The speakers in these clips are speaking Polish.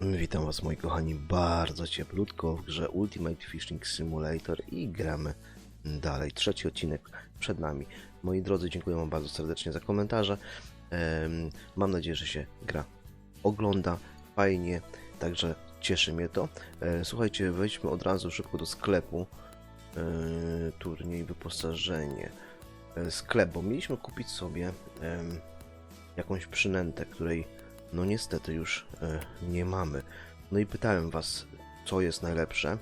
Witam Was moi kochani bardzo cieplutko w grze Ultimate Fishing Simulator i gramy dalej. Trzeci odcinek przed nami. Moi drodzy, dziękuję Wam bardzo serdecznie za komentarze. Mam nadzieję, że się gra ogląda fajnie, także cieszy mnie to. E, Słuchajcie, wejdźmy od razu szybko do sklepu. E, Turniej wyposażenie. E, Sklep, bo mieliśmy kupić sobie jakąś przynętę, której no niestety już e, nie mamy. No i pytałem was, co jest najlepsze.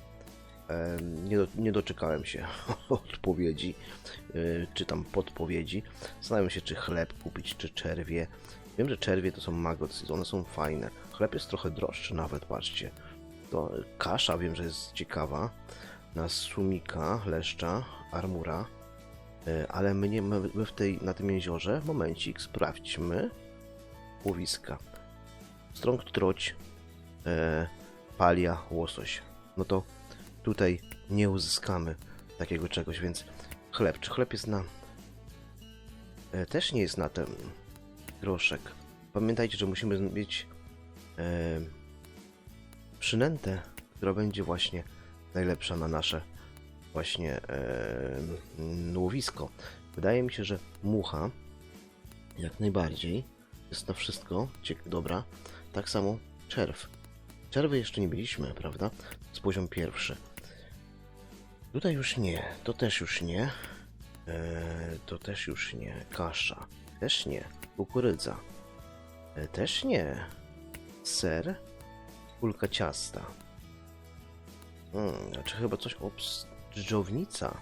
E, nie, do, nie doczekałem się odpowiedzi, e, czy tam podpowiedzi. Zastanawiam się, czy chleb kupić, czy czerwie. Wiem, że czerwie to są maggots, one są fajne. Chleb jest trochę droższy nawet, patrzcie. To kasza wiem, że jest ciekawa. Na sumika, leszcza, armura. Ale my, nie, my w tej, na tym jeziorze, momencik, sprawdźmy łowiska. Strąg troć, e, palia, łosoś. No to tutaj nie uzyskamy takiego czegoś, więc chleb. Czy chleb jest na... E, też nie jest na ten groszek. Pamiętajcie, że musimy mieć e, przynętę, która będzie właśnie najlepsza na nasze właśnie e, łowisko. Wydaje mi się, że mucha jak najbardziej jest na wszystko dobra. Tak samo czerw. Czerwy jeszcze nie byliśmy, prawda? Z poziom pierwszy. Tutaj już nie, to też już nie. E, to też już nie. Kasza. Też nie. Kukurydza. E, też nie. Ser. Kulka ciasta. Hmm, znaczy chyba coś o dżdżownica.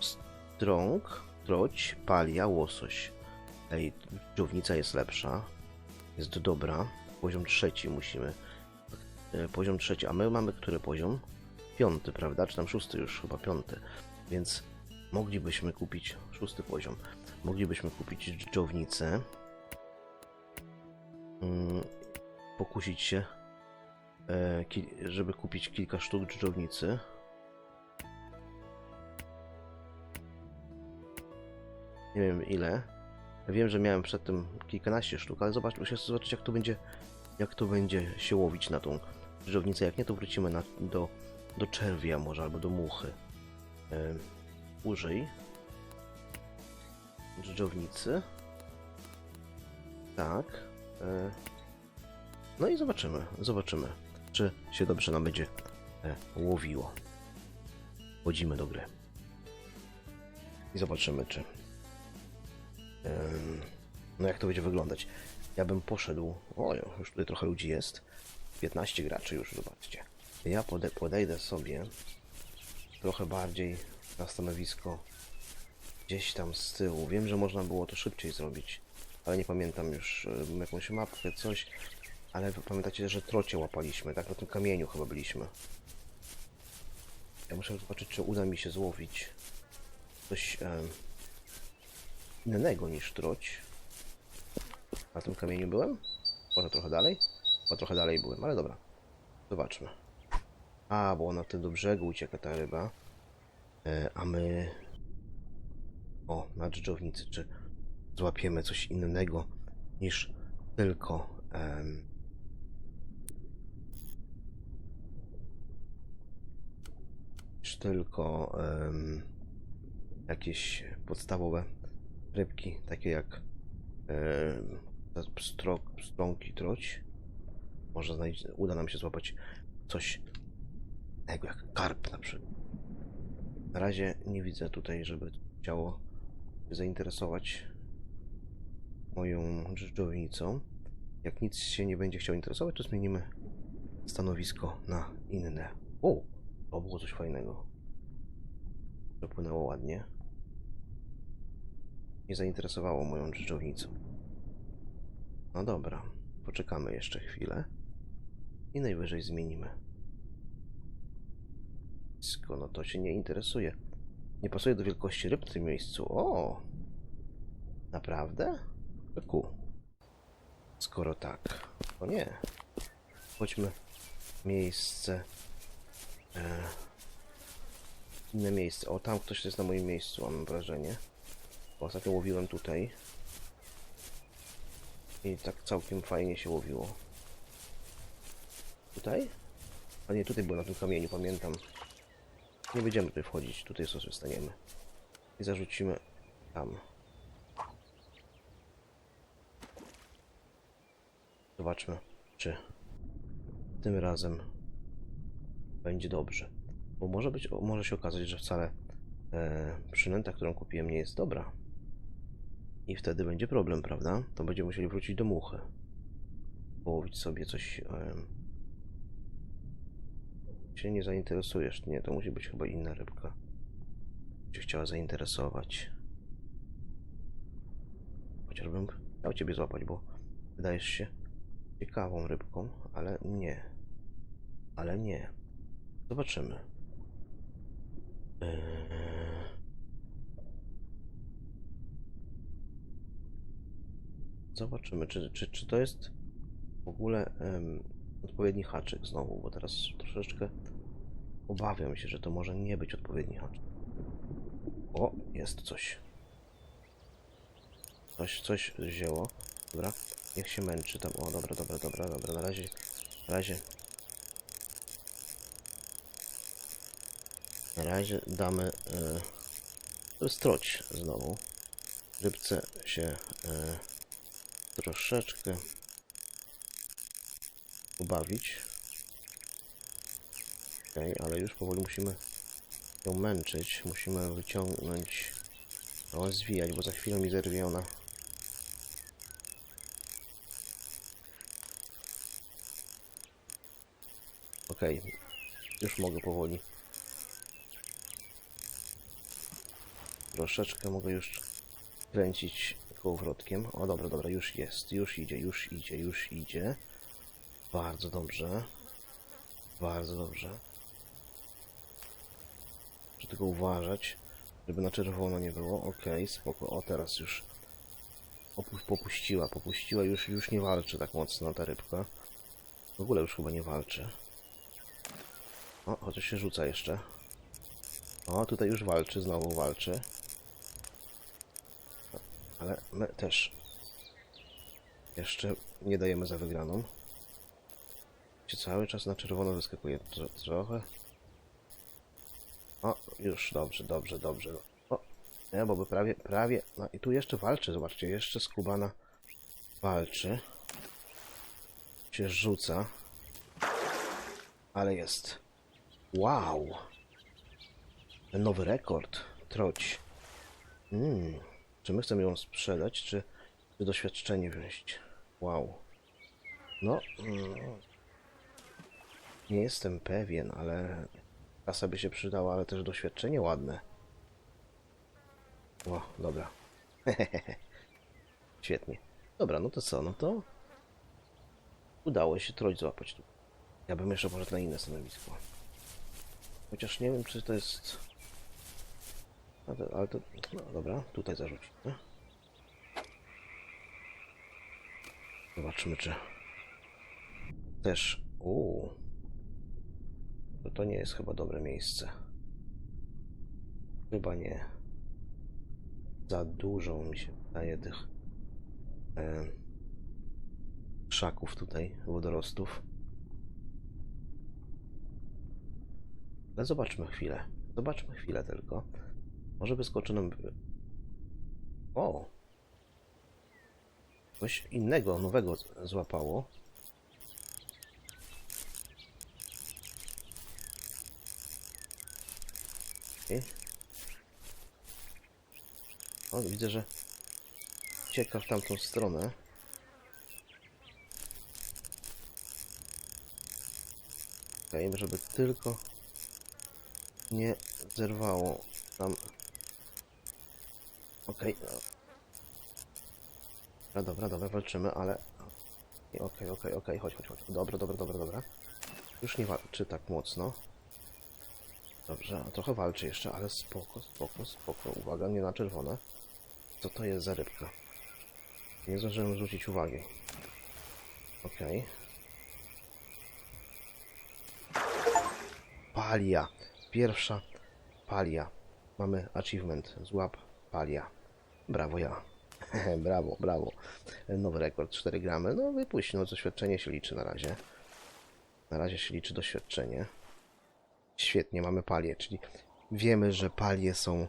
Strąg, troć, palia, łosoś. Ej, dżdżownica jest lepsza. Jest dobra. Poziom trzeci musimy. E, Poziom trzeci, a my mamy który poziom? Piąty, prawda? Czy tam szósty już, chyba piąty. Więc moglibyśmy kupić szósty poziom. Moglibyśmy kupić dżdżownicę. Mm, Pokusić się, e, żeby kupić kilka sztuk dżdżownicy. Nie wiem ile. Wiem, że miałem przedtem kilkanaście sztuk, ale zobacz, muszę zobaczyć jak to będzie, jak to będzie się łowić na tą dżdżownicę. Jak nie, to wrócimy na, do, do czerwia może, albo do muchy. E, użyj dżdżownicy. Tak. E, no i zobaczymy, zobaczymy, czy się dobrze nam będzie e, łowiło. Wchodzimy do gry. I zobaczymy, czy No jak to będzie wyglądać? Ja bym poszedł. O, już tutaj trochę ludzi jest. 15 graczy już, zobaczcie. Ja pode, podejdę sobie trochę bardziej na stanowisko gdzieś tam z tyłu. Wiem, że można było to szybciej zrobić, ale nie pamiętam już jakąś mapkę, coś. Ale pamiętacie, że trocie łapaliśmy, tak? Na tym kamieniu chyba byliśmy. Ja muszę zobaczyć, czy uda mi się złowić coś innego niż troć. Na tym kamieniu byłem? Może trochę dalej? Bo trochę dalej byłem, ale dobra. Zobaczmy. A, bo ona wtedy do brzegu ucieka ta ryba. E, a my... O, na dżdżownicy. Czy złapiemy coś innego niż tylko... em, niż tylko em, jakieś podstawowe rybki, takie jak e, strok, strąki, troć. Może uda nam się złapać coś tego jak karp na przykład. Na razie nie widzę tutaj, żeby chciało zainteresować moją dżdżownicą. Jak nic się nie będzie chciał interesować, to zmienimy stanowisko na inne. O! To było coś fajnego. Przepłynęło ładnie nie zainteresowało moją dżdżownicą. No dobra, poczekamy jeszcze chwilę i najwyżej zmienimy. Skoro no to się nie interesuje. Nie pasuje do wielkości ryb w tym miejscu. O! Naprawdę? Ku. Skoro tak, to nie. Chodźmy miejsce. E, inne miejsce. O, tam ktoś jest na moim miejscu, mam wrażenie. Ostatnio łowiłem tutaj. I tak całkiem fajnie się łowiło. Tutaj? A nie, tutaj było na tym kamieniu, pamiętam. Nie będziemy tutaj wchodzić, tutaj sobie staniemy. I zarzucimy tam. Zobaczmy, czy tym razem będzie dobrze. Bo może być, może się okazać, że wcale e, przynęta, którą kupiłem, nie jest dobra. I wtedy będzie problem, prawda? To będziemy musieli wrócić do muchy. Połowić sobie coś. em, się nie zainteresujesz. Nie, to musi być chyba inna rybka. Cię chciała zainteresować. Chociażbym chciał ciebie złapać, bo wydajesz się ciekawą rybką, ale nie. Ale nie. Zobaczymy. Eee... Zobaczymy, czy, czy, czy to jest w ogóle em, odpowiedni haczyk znowu, bo teraz troszeczkę obawiam się, że to może nie być odpowiedni haczyk. O, jest coś. Coś, coś wzięło. Dobra, niech się męczy tam. O, dobra, dobra, dobra, dobra, na razie, na razie. Na razie damy e, stroć znowu. Rybce się e, troszeczkę ubawić. Okej, ale już powoli musimy ją męczyć. Musimy wyciągnąć, no, zwijać, bo za chwilę mi zerwie ona. Okej, już mogę powoli. Troszeczkę mogę już kręcić kołowrotkiem. O, dobra, dobra, już jest, już idzie, już idzie, już idzie. Bardzo dobrze. Bardzo dobrze. Muszę tylko uważać, żeby na czerwono nie było. Okej, spoko. O, teraz już opu- popuściła, popuściła, już, już nie walczy tak mocno ta rybka. W ogóle już chyba nie walczy. O, chociaż się rzuca jeszcze. O, tutaj już walczy, znowu walczy. Ale my też jeszcze nie dajemy za wygraną. Się cały czas na czerwono wyskakuje tro trochę. O, już dobrze, dobrze, dobrze. O, nie, bo by prawie, prawie. No i tu jeszcze walczy, zobaczcie, jeszcze skubana walczy. Się rzuca. Ale jest. Wow! Nowy rekord. Troć. Mm. Czy my chcemy ją sprzedać, czy, czy doświadczenie wziąć? Wow. No. Mm. Nie jestem pewien, ale kasa by się przydała, ale też doświadczenie ładne. O, dobra. Świetnie. Dobra, no to co? No to udało się troć złapać tu. Ja bym jeszcze poszedł na inne stanowisko. Chociaż nie wiem, czy to jest... Ale to, ale to... No dobra, tutaj zarzucić, nie? Zobaczmy, czy... Też... Uuu. To to nie jest chyba dobre miejsce. Chyba nie. Za dużo mi się wydaje tych... E, krzaków tutaj, wodorostów. Ale zobaczmy chwilę. Zobaczmy chwilę tylko. Może wyskoczy nam... O! Coś innego, nowego złapało. Okej. O, widzę, że ucieka w tamtą stronę. Okej, żeby tylko nie zerwało tam. Okej. no. Dobra, dobra, dobra, walczymy, ale... Okej, okej, okej, chodź, chodź, chodź. Dobra, dobra, dobra, dobra. Już nie walczy tak mocno. Dobrze, trochę walczy jeszcze, ale spoko, spoko, spoko. Uwaga, nie na czerwone. Co to jest za rybka? Nie zdążyłem zwrócić uwagi. Okej. Palia. Pierwsza palia. Mamy achievement. Złap palia. Brawo ja. brawo, brawo. Nowy rekord 4 gramy. No wypuść, no doświadczenie się liczy na razie. Na razie się liczy doświadczenie. Świetnie, mamy palię, czyli wiemy, że palie są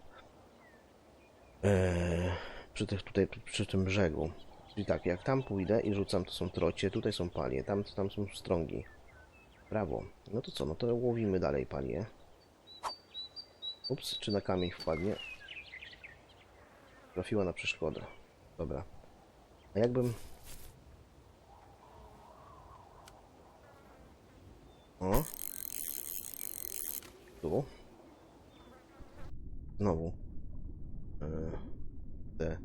e, przy, tych, tutaj, przy tym brzegu. Czyli tak, jak tam pójdę i rzucam, to są trocie, tutaj są palie, tam, tam są strągi. Brawo. No to co, no to łowimy dalej palie. Ups, czy na kamień wpadnie? Trafiła na przeszkodę. Dobra. A jakbym... O. Tu. Znowu. E, Te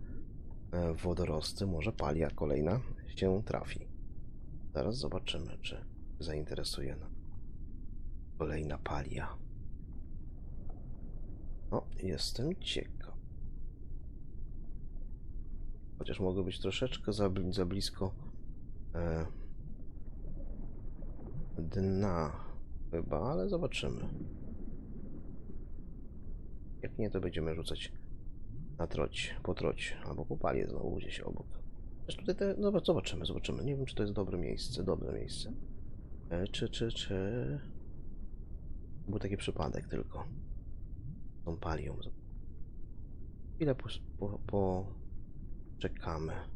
e, wodorosty, może palia kolejna się trafi. Zaraz zobaczymy, czy zainteresuje nas. Kolejna palia. O, jestem ciekaw. Chociaż mogę być troszeczkę za, za blisko e, dna chyba, ale zobaczymy. Jak nie, to będziemy rzucać na troć, po troć, albo po palię znowu gdzieś obok. Też tutaj te, no zobaczymy, zobaczymy. Nie wiem, czy to jest dobre miejsce, dobre miejsce. E, czy, czy, czy... Był taki przypadek tylko. Tą palią. Chwilę po, po, po... czekamy.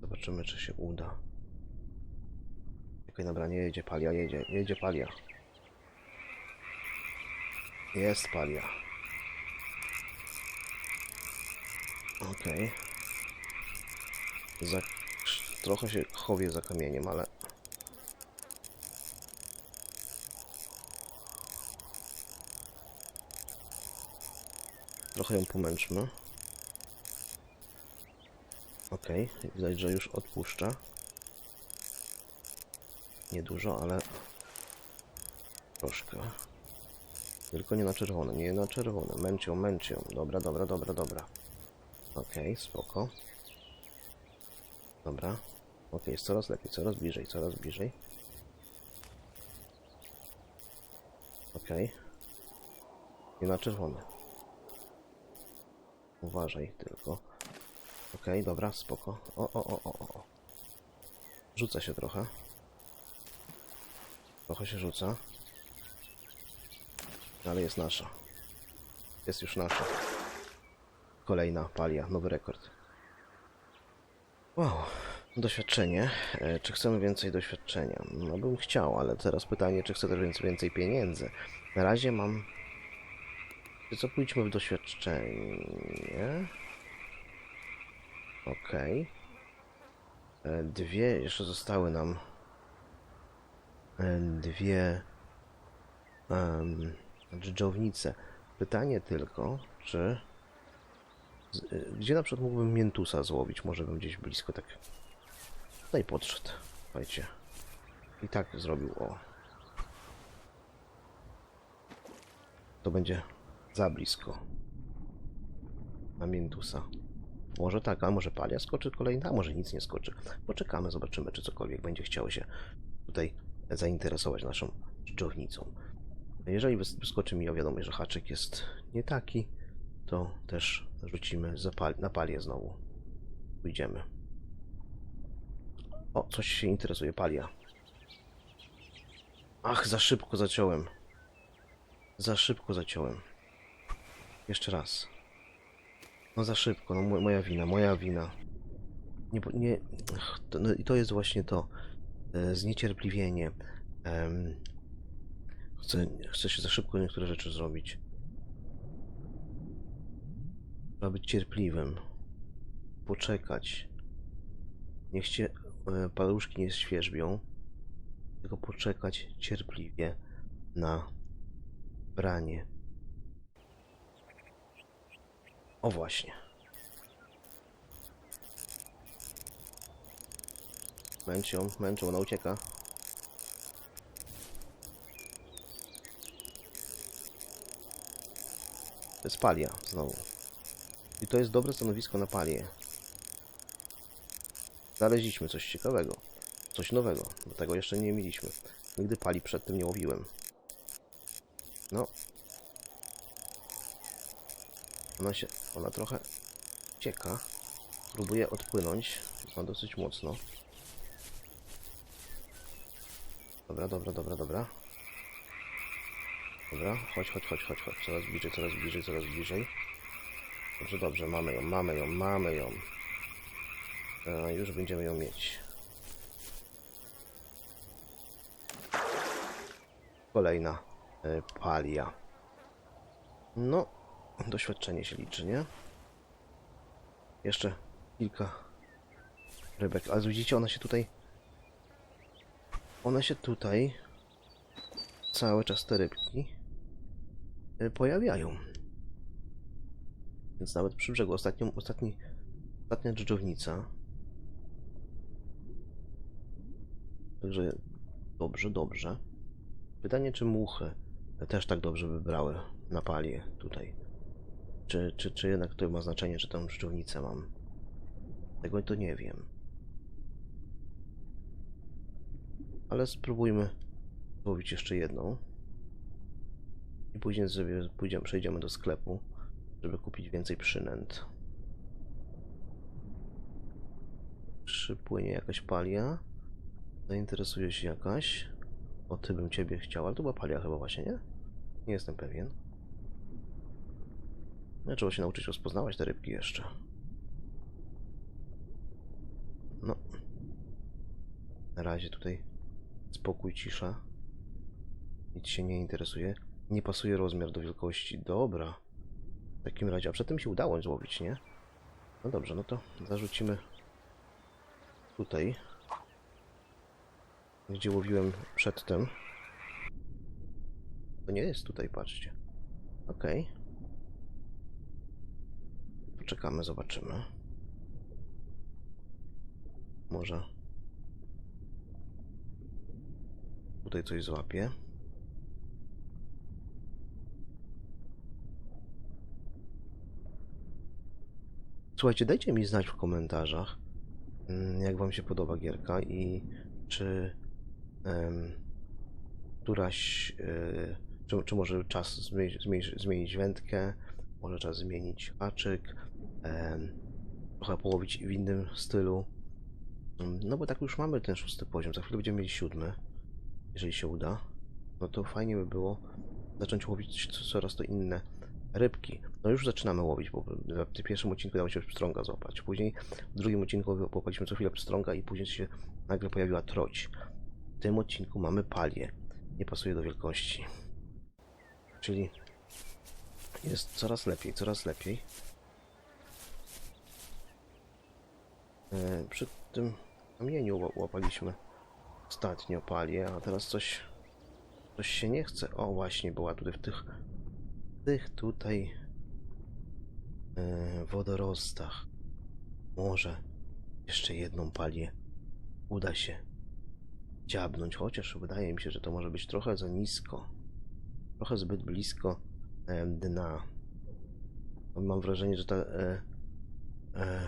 Zobaczymy, czy się uda. Czekaj, dobra, nie jedzie palia, jedzie, jedzie palia. Jest palia. Okej. Za... Trochę się chowię za kamieniem, ale... Trochę ją pomęczmy. Okej, widać, że już odpuszcza. Niedużo, ale... Troszkę. Tylko nie na czerwone, nie na czerwone. Męcią, męcią. Dobra, dobra, dobra, dobra. Okej, spoko. Dobra. Okej, jest coraz lepiej, coraz bliżej, coraz bliżej. Okej. Nie na czerwone. Uważaj tylko. Okej, dobra, spoko. O, o, o, o, o. Rzuca się trochę. Trochę się rzuca. Ale jest nasza. Jest już nasza. Kolejna palia, nowy rekord. Wow, doświadczenie. E, Czy chcemy więcej doświadczenia? No bym chciał, ale teraz pytanie, czy chcę też więcej, pieniędzy. Na razie mam... Co, pójdźmy w doświadczenie. Okej. E, Dwie, jeszcze zostały nam... e, Dwie... Um, dżdżownice. Pytanie tylko, czy... y, Gdzie na przykład mógłbym miętusa złowić? Może bym gdzieś blisko tak... Tutaj podszedł. Słuchajcie. I tak zrobił, o. To będzie za blisko. Na miętusa. Może tak, a może palia skoczy kolejna, a może nic nie skoczy. Poczekamy, zobaczymy, czy cokolwiek będzie chciało się tutaj zainteresować naszą dżdżownicą. Jeżeli wys- wyskoczy mi o wiadomość, że haczyk jest nie taki, to też rzucimy na palię znowu. Pójdziemy. O, coś się interesuje, palia. Ach, za szybko zaciąłem. Za szybko zaciąłem. Jeszcze raz. No za szybko, no mo- moja wina, moja wina. Nie, nie, no i to jest właśnie to. E, zniecierpliwienie. Em, Chcę, chcę się za szybko niektóre rzeczy zrobić. Trzeba być cierpliwym. Poczekać. Niech się e, paluszki nie świerzbią. Tylko poczekać cierpliwie na branie. O właśnie. Męczą, męczą, ona ucieka. To jest palia znowu. I to jest dobre stanowisko na palię. Znaleźliśmy coś ciekawego. Coś nowego. Bo tego jeszcze nie mieliśmy. Nigdy pali przed tym nie łowiłem. No. Ona się... Ona trochę cieka. Próbuje odpłynąć. Ma dosyć mocno. Dobra, dobra, dobra, dobra. Dobra, chodź, chodź, chodź, chodź, chodź. Coraz bliżej, coraz bliżej, coraz bliżej. Dobrze, dobrze, mamy ją, mamy ją, mamy ją. E, już będziemy ją mieć. Kolejna e, palia. No, doświadczenie się liczy, nie? Jeszcze kilka rybek, ale widzicie, one się tutaj... One się tutaj... Cały czas te rybki y, pojawiają. Więc nawet przy brzegu ostatnią, ostatni, ostatnia dżdżownica. Także dobrze, dobrze. Pytanie, czy muchy też tak dobrze wybrały na palię tutaj. Czy, czy, czy jednak to ma znaczenie, czy tam dżdżownicę mam? Tego to nie wiem. Ale spróbujmy złowić jeszcze jedną. I później sobie pójdziemy, przejdziemy do sklepu, żeby kupić więcej przynęt. Przypłynie jakaś palia. Zainteresuje się jakaś. O, ty bym ciebie chciał, ale to była palia chyba właśnie, nie? Nie jestem pewien. No, trzeba się nauczyć rozpoznawać te rybki jeszcze. No. Na razie tutaj spokój, cisza. Nic się nie interesuje. Nie pasuje rozmiar do wielkości. Dobra. W takim razie, a przedtem się udało złowić, nie? No dobrze, no to zarzucimy tutaj. Gdzie łowiłem przedtem. To nie jest tutaj, patrzcie. Okej. Poczekamy, zobaczymy. Może tutaj coś złapie. Słuchajcie, dajcie mi znać w komentarzach, mm, jak wam się podoba gierka i czy em, któraś, e, czy, czy może czas zmienić, zmienić, wędkę, może czas zmienić haczyk, trochę połowić w innym stylu. Mm, No bo tak już mamy ten szósty poziom, za chwilę będziemy mieli siódmy, jeżeli się uda. No to fajnie by było zacząć łowić coraz to inne rybki. No już zaczynamy łowić, bo w pierwszym odcinku dało się pstrąga złapać. Później w drugim odcinku łapaliśmy co chwilę pstrąga i później się nagle pojawiła troć. W tym odcinku mamy palię. Nie pasuje do wielkości. Czyli jest coraz lepiej, coraz lepiej. E, Przy tym kamieniu ła- łapaliśmy ostatnio palię, a teraz coś coś się nie chce. O właśnie, była tutaj w tych w tych tutaj e, wodorostach. Może jeszcze jedną palię uda się dziabnąć, chociaż wydaje mi się, że to może być trochę za nisko. Trochę zbyt blisko e, dna. Mam wrażenie, że ta e, e,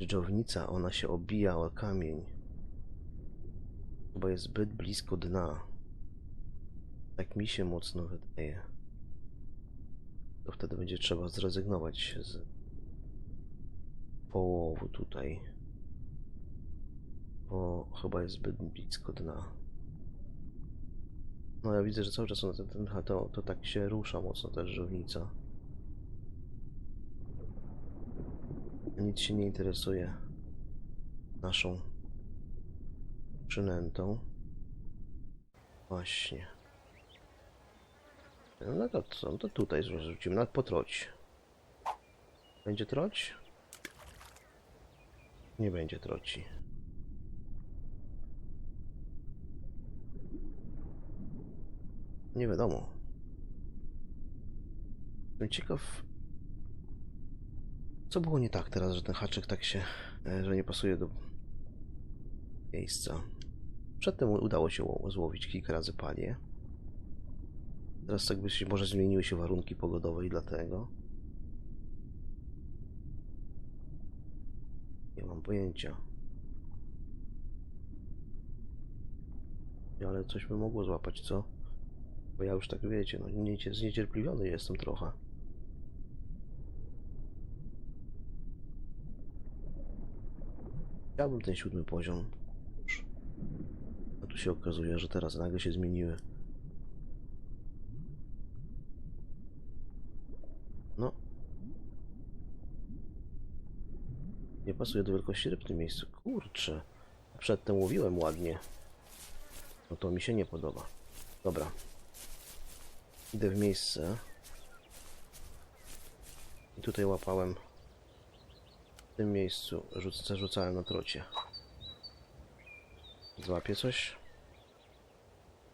dżdżownica, ona się obija o kamień. Chyba jest zbyt blisko dna. Tak mi się mocno wydaje. To wtedy będzie trzeba zrezygnować z połowu tutaj. Bo chyba jest zbyt blisko dna. No ja widzę, że cały czas ona ten, ten, to, to tak się rusza mocno ta żownica. Nic się nie interesuje naszą przynętą. Właśnie. No to co? No to tutaj zrzucimy na potroć. Będzie troć? Nie będzie troci. Nie wiadomo. Ciekaw, co było nie tak teraz, że ten haczyk tak się, e, że nie pasuje do miejsca. Przedtem udało się ło- złowić kilka razy palię. Teraz tak by się, może zmieniły się warunki pogodowe i dlatego. Nie mam pojęcia. Ale coś by mogło złapać, co? Bo ja już tak wiecie, no niecie- zniecierpliwiony jestem trochę. Chciałbym ten siódmy poziom już tu się okazuje, że teraz nagle się zmieniły. No. Nie pasuje do wielkości ryb w tym miejscu. Kurczę. Przedtem łowiłem ładnie. No to mi się nie podoba. Dobra. Idę w miejsce. I tutaj łapałem. Tym miejscu rzuc zarzucałem na trocie. Złapię coś?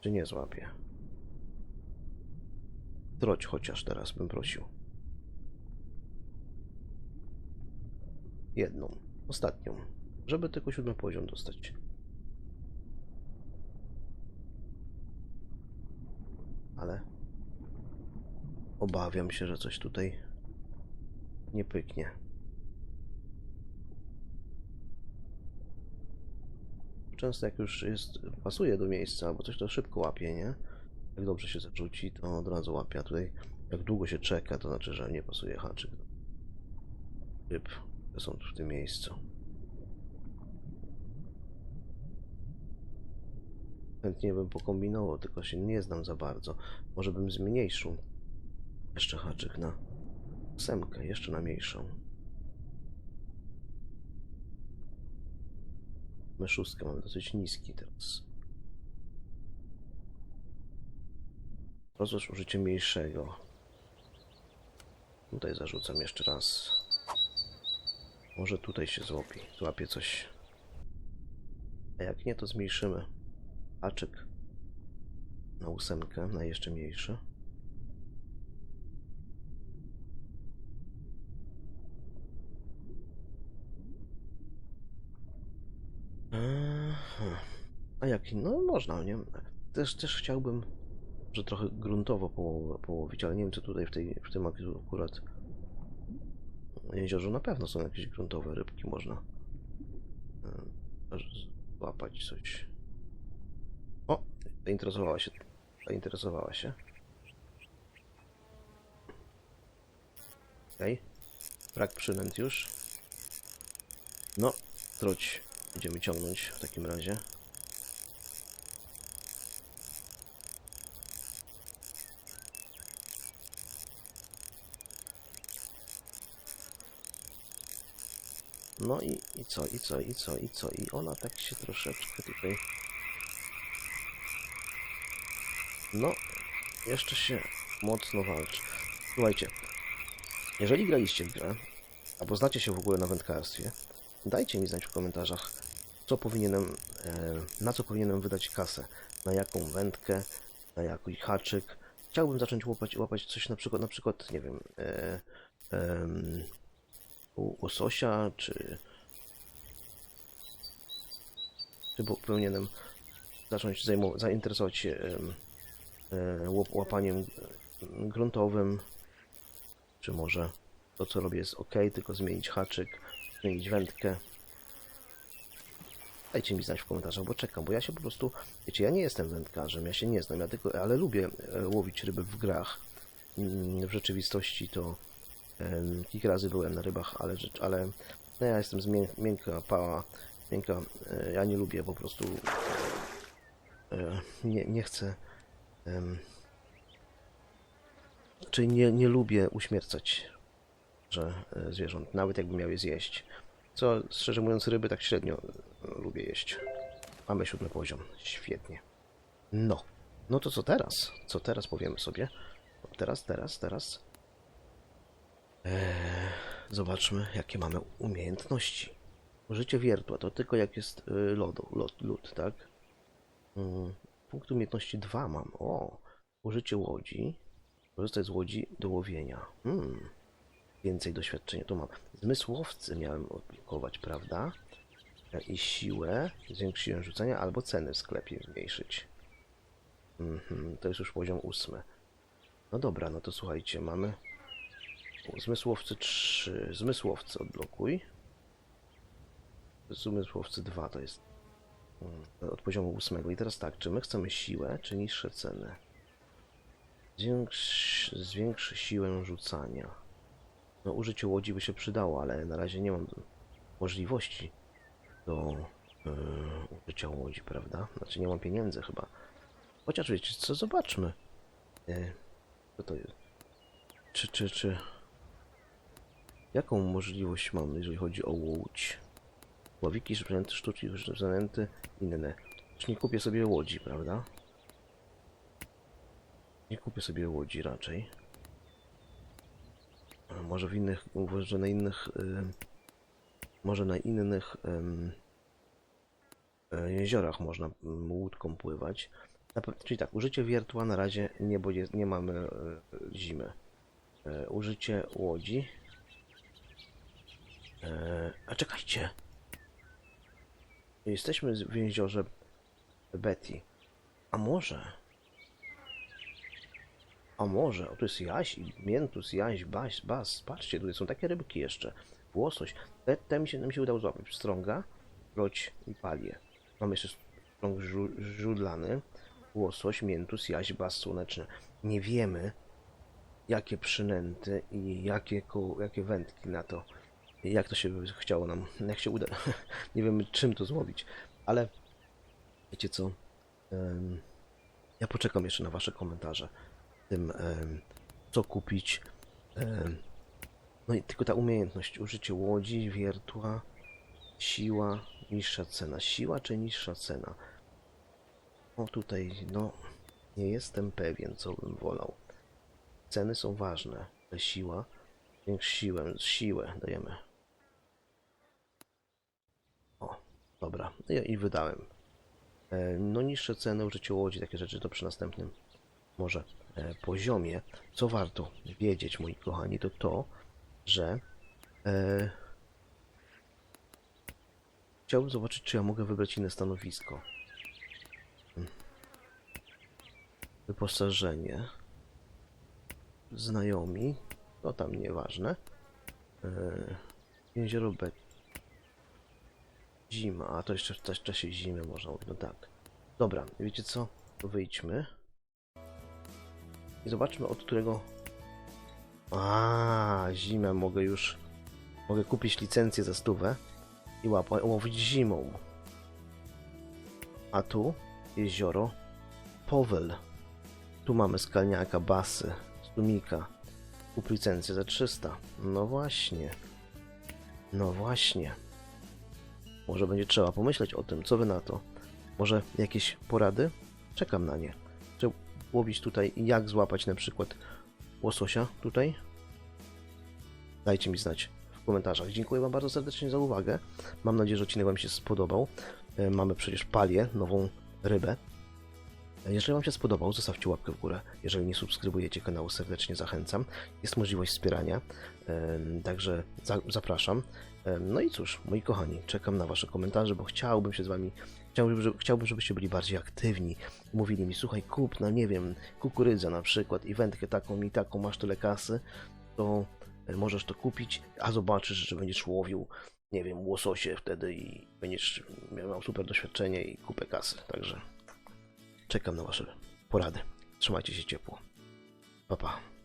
Czy nie złapię? Troć chociaż teraz bym prosił. Jedną. Ostatnią. Żeby tylko siódmy poziom dostać. Ale obawiam się, że coś tutaj nie pyknie. Często jak już jest, pasuje do miejsca, albo coś to szybko łapie, nie? Jak dobrze się zarzuci, to od razu łapie, a tutaj jak długo się czeka, to znaczy, że nie pasuje haczyk ryb, są w tym miejscu. Chętnie bym pokombinował, tylko się nie znam za bardzo. Może bym zmniejszył jeszcze haczyk na ósemkę, jeszcze na mniejszą. My szóstkę mamy dosyć niski teraz. Rozłóż użycie mniejszego. Tutaj zarzucam jeszcze raz. Może tutaj się złapi. Złapie coś. A jak nie, to zmniejszymy. Haczyk na ósemkę, na jeszcze mniejszy. A jak? No można, nie? Też, też chciałbym, że trochę gruntowo poło- połowić, ale nie wiem, co tutaj w, tej, w tym akurat jeziorze na pewno są jakieś gruntowe rybki, można e, złapać coś. O, zainteresowała się. Zainteresowała się. Okej. Brak przynęt już. No, troć będziemy ciągnąć w takim razie. No i, i co, i co, i co, i co, i ona tak się troszeczkę tutaj... No, jeszcze się mocno walczy. Słuchajcie, jeżeli graliście w grę, albo znacie się w ogóle na wędkarstwie, dajcie mi znać w komentarzach, co powinienem, e, na co powinienem wydać kasę, na jaką wędkę, na jaki haczyk. Chciałbym zacząć łapać, łapać coś na przykład, na przykład, nie wiem, e, u łososia, czy czy powinienem zacząć zajmować, zainteresować się e, łap- łapaniem gruntowym, czy może to co robię jest ok, tylko zmienić haczyk, zmienić wędkę. Dajcie mi znać w komentarzach, bo czekam, bo ja się po prostu, wiecie, ja nie jestem wędkarzem, ja się nie znam, ja tylko, ale lubię e, łowić ryby w grach. Mm, W rzeczywistości to kilka razy byłem na rybach, ale, ale no ja jestem z mię, miękka pała, miękka, e, ja nie lubię po prostu, e, nie, nie chcę, czyli nie, nie lubię uśmiercać że e, zwierząt, nawet jakby miał je zjeść. Co, szczerze mówiąc, ryby tak średnio lubię jeść. Mamy siódmy poziom. Świetnie. No. No to co teraz? Co teraz powiemy sobie? Teraz, teraz, teraz. Eee, zobaczmy, jakie mamy umiejętności. Użycie wiertła to tylko jak jest y, lodu, lód, lód, tak? Mm, punkt umiejętności 2 mam. O, użycie łodzi. Korzystać z łodzi do łowienia. Hmm więcej doświadczenia. Tu mam zmysłowcy miałem odblokować, prawda? I siłę, zwiększyłem rzucenia, albo ceny w sklepie zmniejszyć. Mhm, to jest już poziom ósmy. No dobra, no to słuchajcie, mamy zmysłowcy 3, zmysłowcy odblokuj. Zmysłowcy 2 to jest mm, od poziomu ósmego. I teraz tak, czy my chcemy siłę, czy niższe ceny? Zwiększ, zwiększy siłę rzucania. No użycie łodzi by się przydało, ale na razie nie mam możliwości do yy, użycia łodzi, prawda? Znaczy nie mam pieniędzy chyba. Chociaż wiecie co, zobaczmy. Yy, co to jest? Czy, czy, czy... Jaką możliwość mam, jeżeli chodzi o łódź? Ławiki, sprzęty, sztuczki, zanęty, inne. Czy nie kupię sobie łodzi, prawda? Nie kupię sobie łodzi raczej. Może w innych, może na innych, ym, może na innych e, jeziorach można łódką pływać. Czyli tak, użycie wiertła na razie nie, bo jest, nie mamy e, zimy. E, użycie łodzi. E, a czekajcie! Jesteśmy w jeziorze Betty. A może? A może? O, tu jest jaś, miętus, jaś, baś, bas. Patrzcie, tutaj są takie rybki jeszcze. Łosoś. Te, te mi się, nam się udało złapać. Pstrąga, roć i palię. Mamy jeszcze strąg żu, żudlany, łosoś, miętus, jaś, bas słoneczny. Nie wiemy, jakie przynęty i jakie, jakie wędki na to. Jak to się chciało nam, jak się uda. nie wiemy, czym to złowić. Ale wiecie co? Ja poczekam jeszcze na wasze komentarze. Tym, co kupić. No i tylko ta umiejętność. Użycie łodzi, wiertła, siła, niższa cena. Siła czy niższa cena? O tutaj, no, nie jestem pewien, co bym wolał. Ceny są ważne. ale Siła, więc siłę, siłę dajemy. O, dobra. I, i wydałem. E, No niższe ceny, użycie łodzi, takie rzeczy to przy następnym może e, poziomie. Co warto wiedzieć, moi kochani, to to, że e, chciałbym zobaczyć, czy ja mogę wybrać inne stanowisko. Wyposażenie. Znajomi. To tam nieważne. E, jezioro Bet. Zima, a to jeszcze w czasie- zimy można, no tak. Dobra, wiecie co? Wyjdźmy. I zobaczmy od którego... A, zimę mogę już... Mogę kupić licencję za stówę i łapa, łowić zimą. A tu jezioro Powel. Tu mamy skalniaka, basy, stumika. Kup licencję za 300. No właśnie. No właśnie. Może będzie trzeba pomyśleć o tym, co wy na to. Może jakieś porady? Czekam na nie. Czy łowić tutaj jak złapać na przykład łososia tutaj? Dajcie mi znać w komentarzach. Dziękuję Wam bardzo serdecznie za uwagę. Mam nadzieję, że odcinek Wam się spodobał. E, Mamy przecież palię, nową rybę. E, Jeżeli Wam się spodobał, zostawcie łapkę w górę. Jeżeli nie subskrybujecie kanału, serdecznie zachęcam. Jest możliwość wspierania, em, także za zapraszam. No i cóż, moi kochani, czekam na Wasze komentarze, bo chciałbym się z Wami, chciałbym, żeby, chciałbym żebyście byli bardziej aktywni. Mówili mi, słuchaj, kup, no nie wiem, kukurydzę na przykład i wędkę taką i taką, masz tyle kasy, to e, możesz to kupić, a zobaczysz, że będziesz łowił, nie wiem, łososie wtedy i będziesz miał super doświadczenie i kupę kasy. Także czekam na Wasze porady. Trzymajcie się ciepło. Pa, pa.